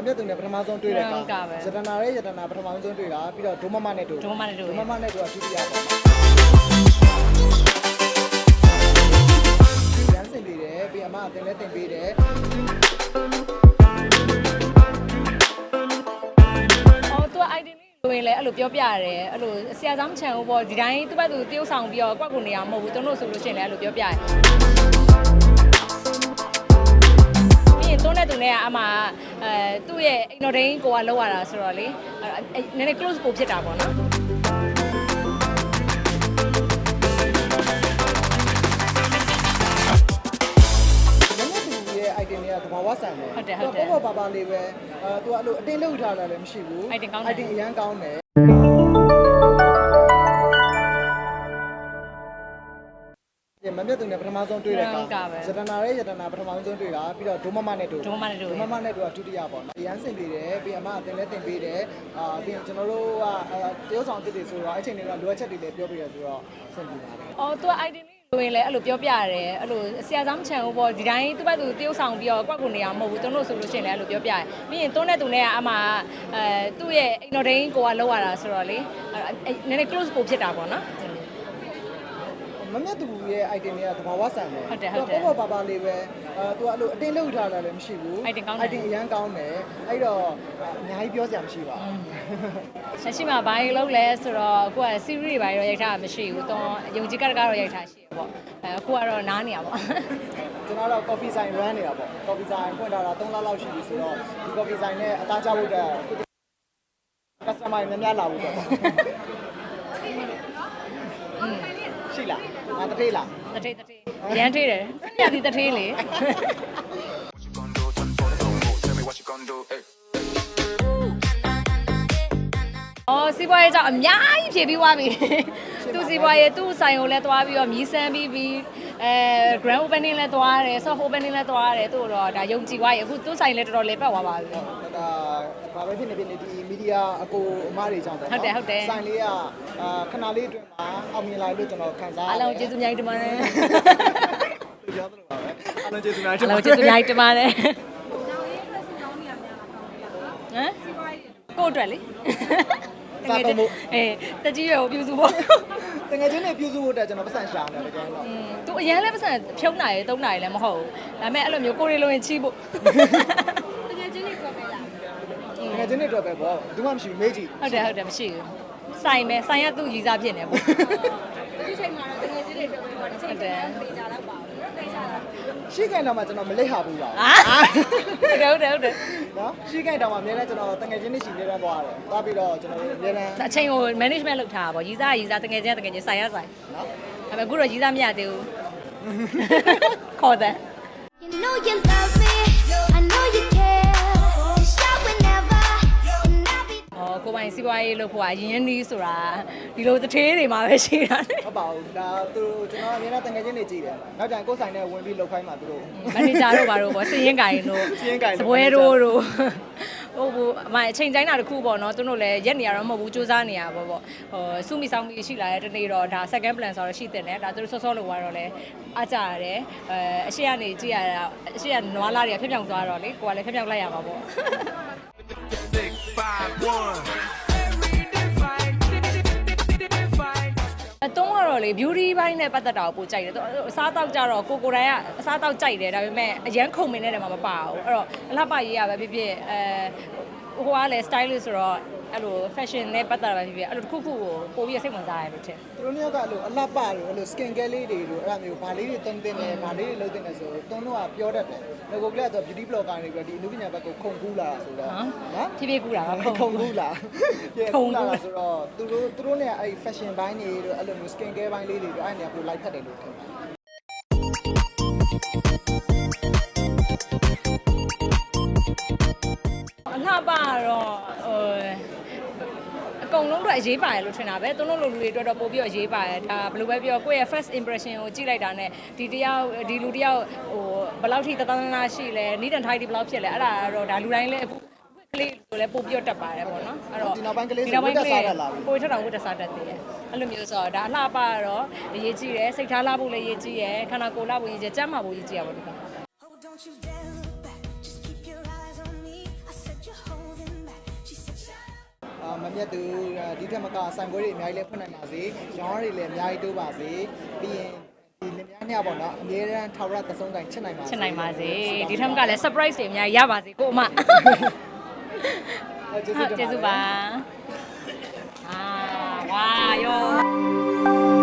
ဆုံးတွေ့တဲ့ဟုတ်ကဲ့ပဲယတနာရဲ့ယတနာပထမဆုံးတွေ့တာပြီးတော့ဒုမမနဲ့တို့ဒုမမနဲ့တို့ဒုမမနဲ့တို့ကဒုတိယပေါ့ရန်စင်ပေးတယ်ပြီးအမအတင်လဲတင်ပေးတယ် အော်သူက item လေးလိုရင်လည်းအဲ့လိုပြောပြရတယ်အဲ့လိုဆရာသားမချန်ဘူးပေါ့ဒီတိုင်းသူ့ဘက်သူတယောက်ဆောင်ပြီးတော့ကွက်ကိုနေရမဟုတ်ဘူးသူတို့ဆိုလို့ရှိရင်လည်းအဲ့လိုပြောပြရတယ်ပြီးရင် သူနဲ့သူနဲ့ကအမှအဲသူ့ရဲ့အိမ်တော်ဒိန်းကိုကလောက်ရတာဆိုတော့လေအဲ့နည်းနည်း close ပို့ဖြစ်တာပေါ့နော်ညနေတူရဲ့ item တွေကသဘာဝဆန်တယ်ဟုတ်တယ်ဟုတ်တယ်ပေါ့ပေါ့ပါပါလေးပဲအဲသူကအဲ့လိုအတင်းလောက်ထားတာလည်းမရှိဘူး item ကောင်းတယ် item အရန်ကောင်းတယ် မမြတ်သူနဲ့ပထမဆုံးတွေ့တဲ့ဟုတ်ကဲ့ပဲယတနာရဲ့ယတနာပထမဆုံးတွေ့တာပြီးတော့ဒုမမနဲ့တို့ဒုမမနဲ့တို့ဒုမမနဲ့တို့ကဒုတိယပေါ့နော်အရန်စင်ပေးတယ်ပြီးအမအတင်လဲတင်ပေးတယ်အာပြီးရင်ကျွန်တော်တို့ကအဲတရုတ်ဆောင်တစ်တွေဆိုတော့အဲ့ချိန်တွေကလိုအပ်ချက်တွေလည်းပြောပြရဆိုတော့စင်ပေးပါတယ်အော်သူက item လေးလိုရင်လည်းအဲ့လိုပြောပြရတယ်အဲ့လိုဆရာသားမချန်ဘူးပေါ့ဒီတိုင်းသူ့ဘက်သူတယောက်ဆောင်ပြီးတော့ကွက်ကိုနေရမဟုတ်ဘူးသူတို့ဆိုလို့ရှိရင်လည်းအဲ့လိုပြောပြရတယ်ပြီးရင်သူနဲ့သူနဲ့ကအမှအဲသူ့ရဲ့အိမ်တော်ဒိန်းကိုကလောက်ရတာဆိုတော့လေအဲ့နည်းနည်း close ပို့ဖြစ်တာပေါ့နော် မမြတ်သူရဲ့ item တွေကသဘာဝဆန်တယ်ဟုတ်တယ်ဟုတ်တယ်ပေါ့ပေါ့ပါပါလေးပဲအဲသူကအဲ့လိုအတင်းလောက်ထားတာလည်းမရှိဘူး item ကောင်းတယ် item အရန်ကောင်းတယ်အဲ့တော့အများကြီးပြောစရာမရှိပါဘူးလက်ရှိမှာဘာကြီးလုပ်လဲဆိုတော့အခုက series တွေဘာကြီးတော့ရိုက်ထားတာမရှိဘူးတော့ယုံကြည်ကတကတော့ရိုက်ထားရှိရပေါ့အဲအခုကတော့နားနေရပေါ့ကျွန်တော်တော့ coffee sign run နေတာပေါ့ coffee sign ဖွင့်ထားတာ3လလောက်ရှိပြီဆိုတော့ဒီ coffee sign နဲ့အသားချဖို့အတွက် customer တွေများများလာဖို့အတွက်ပေါ့ရှိလား အာတထေးလားတထေးတထေးရမ်းထေးတယ်ညစီတထေးလေ What you gonna do? Tell me what you gonna do. Hey. အော်စီးပွားရေးကြောင့်အများကြီးဖြည့်ပြီးသွားပြီသူစီးပွားရေးသူ့ဆိုင်ကိုလည်းသွားပြီးတော့မြည်ဆန်းပြီးပြီးအဲ grand opening လည်းသွားရတယ် soft opening လည်းသွားရတယ်သူ့တော့ဒါယုံကြည်သွားပြီအခုသူ့ဆိုင်လည်းတော်တော်လေးပတ်သွားပါပြီဒါ ဘာပဲဖြစ်နေဖြစ်နေဒီမီဒီယာအကိုအမတွေကြောင့်ပေါ့ဟုတ်တယ်ဟုတ်တယ်ဆိုင်လေးကအာခဏလေးအတွင်းမှာအောင်မြင်လာလို့ကျွန်တော်ခံစားအားလုံးကျေးဇူးအများကြီးတင်ပါတယ်ပြောသလိုပါပဲအားလုံးကျေးဇူးများတင်အားပါလုံးကျေးဇူးအများကြီးတင်ပါတယ်ဟမ်ကိုယ့်အတွက်လေအေးတကြီးရွယ်ကိုပြုစုဖို့တကယ်ချင်းနေပြုစုဖို့အတွက်ကျွန်တော်ပတ်စံရှာနေတယ်တကယ်တော့อืมသူအရန်လည်းပတ်စံဖြုံးနိုင်တုံးနိုင်လည်းမဟုတ်ဘူးဒါပေမဲ့အဲ့လိုမျိုးကိုရီလိုရင်ချီးဖို့တကယ်ချင်းနေတော့ပဲ ပေါ့ဘူးမှမရှိဘူးမေးကြည့်ဟုတ်တယ်ဟုတ်တယ်မရှိဘူးဆိုင်ပဲဆိုင်ရသူ့ရည်စားဖြစ်နေပေါ့ဒီချိန်မှာတော့တကယ်ကြီးတွေပြောပြီးတော့တစ်ချိန်တည်းပြေးကြတော့ပါဘူးပြေးကြတာရှိခိုင်တောင်မှကျွန်တော်မလိတ်ဟာဘူးပါဟာဟုတ်တယ်ဟုတ်တယ်ဟုတ်တယ်နော်ရှိခိုင်တောင်မှအများနဲ့ကျွန်တော်တကယ်ချင်းနေရှိနေတန်းသွားတယ်သွားပြီးတော့ကျွန်တော်အများနဲ့အချိန်ကို management လုပ်ထားတာပေါ့ရည်စားရည်စားတကယ်ချင်းတကယ်ချင်းဆိုင်ရဆိုင်နော်ဒါပေမဲ့အခုတော့ရည်စားမရသေးဘူးခေါ်တယ် You know you love me, I'll be ။အော်ကိုပိုင်စီးပွားရေးလုပ်ဖို့ကရင်းနှီးဆိုတာဒီလိုတစ်ထေးတွေမှာပဲရှိတာလေဟုတ်ပါဘူးဒါသူတို့ကျွန်တော်အများနဲ့တကယ်ချင်းနေကြည့်တယ်နောက်ကျရင်ကိုယ်ဆိုင်နဲ့ဝင်ပြီးလောက်ခိုင်းမှာသူတို့။မန်နေဂျာတို့ဘာတို့ပေါ့စည်ရင်ကိုင်တို့စည်ရင်းကိုင်တို့စပွဲတို့တို့ဟုတ်ဘူးအမအချိန်တိုင်းတာတစ်ခုပေါ့နော်သူတို့လည်းရက်နေရတော့မဟုတ်ဘူးစူးစမ်းနေရပါပေါ့ဟိုစုမိဆောင်မိရှိလာတဲ့တနေ့တော့ဒါ second plan ဆိုတော့ရှိတဲ့နဲ့ဒါသူတို့စောစောလောက်သွားတော့လဲအားကြရတယ်အဲအရှိကနေကြည့်ရတာအရှိကနွားလာတွေကဖြတ်ပြောင်းသွားတော့လေကိုကလည်းဖြတ်ပြောင်းလိုက်ရမှာပေါ့ Six, five, one. အတုံးကတော့လေ beauty ဘိုင်းနဲ့ပတ်သက်တာကိုပိုကြိုက်တယ်သူအစားတောက်ကြတော့ကိုကိုယ်တိုင်ကအစားတောက်ကြိုက်တယ်ဒါပေမဲ့အရန်ခုံမင်းတဲ့နေရာမှာမပါဘူးအဲ့တော့အလှပရေးရပဲဖြစ်ဖြစ်အဲဟိုကလည်း stylist ဆိုတော့ အဲ့လို fashion နဲ့ပတ်သက်တာပဲဖြစ်ဖြစ်အဲ့လိုတစ်ခုခုကိုပို့ပြီးစိတ်ဝင်စားရတယ်လို့ထင် သူတို့မျိုးကအဲ့လိုအလှပတွေအဲ့လို skin care လေးတွေတို့အဲ့လိုမျိုးဗာလေးတွေတုံးတင်တယ်ဗာလေးတွေလုံးတင်တယ်ဆိုတော့တုံးတော့ကပြောတတ်တယ်ငါကလည်းတော့ beauty blogger တွေပြီးဒီအနုပညာဘက်ကိုခုန်ကူးလာတာဆိုတော့နော် ဖြည်းဖြည်းကူတာပါ ခုန်ကူးလာ ခု ခု န် န် ကူး ကူးလာဆိုတော့သူတို့သူတို့เนี่ยအဲ့ fashion ဘိုင်းတွေတို့အဲ့လိုမျိုး skin care ဘိုင်းလေးတွေတို့အဲ့နေရာပိုလိုက်ဖက်တယ်လို့ထင်တယ် အလှပကတော့ဟိုအ ကုန်လုံးတော့အရေးပါတယ်လို့ထင်တာပဲသူတို့လိုလူတွေအတွက်တော့ပို့ပြီးတော့အရေးပါတယ်ဒါဘယ်လိုပဲပြောကိုယ့်ရဲ့ first impression ကိုကြည့်လိုက်တာနဲ့ဒီတယောက်ဒီလူတယောက်ဟိုဘယ်လောက်ထိတသနာရှိလဲနီးတန်ထိုက်ဒီဘယ်လောက်ဖြစ်လဲအဲ့ဒါကတော့ဒါလူတိုင်းလည်းအခုကလေးဆိုလည်းပို့ပြီးတော့တက်ပါတယ်ပေါ့နော်အဲ့တော့ဒီနောက်ပိုင်းကလေးဆိုဝတ်တက်စားတတ်လာပြီပို့ထက်တောင်ဝတ်တက်စားတတ်သေးတယ်အဲ့လိုမျိုးဆိုတော့ဒါအလှပကတော့အရေးကြီးတယ်စိတ်ထားလာဖို့လည်းအရေးကြီးရယ်ခန္ဓာကိုယ်လာဖို့အရေးကြီးကျန်းမာဖို့အရေးကြီးရပါတော့ မမြတ်သူဒီထက်မကဆိုင်ခွဲတွေအများကြီးလည်းဖွင့်နိုင်ပါစေရောင်းရတွေလည်းအများကြီးတိုးပါစေပြီးရင်ဒီလင်မယားနှစ်ယောက်ပေါ့နော်အများရန်ထာဝရသဆုံးတိုင်ချစ်နိုင်ပါစေချစ်နိုင်ပါစေဒီထက်မကလည်း surprise တွေအများကြီးရပါစေကိုအမဟုတ်ကျေးဟုဇူးတ်တင်ပါတယ်ကျေးဇူးပါအာဝါယော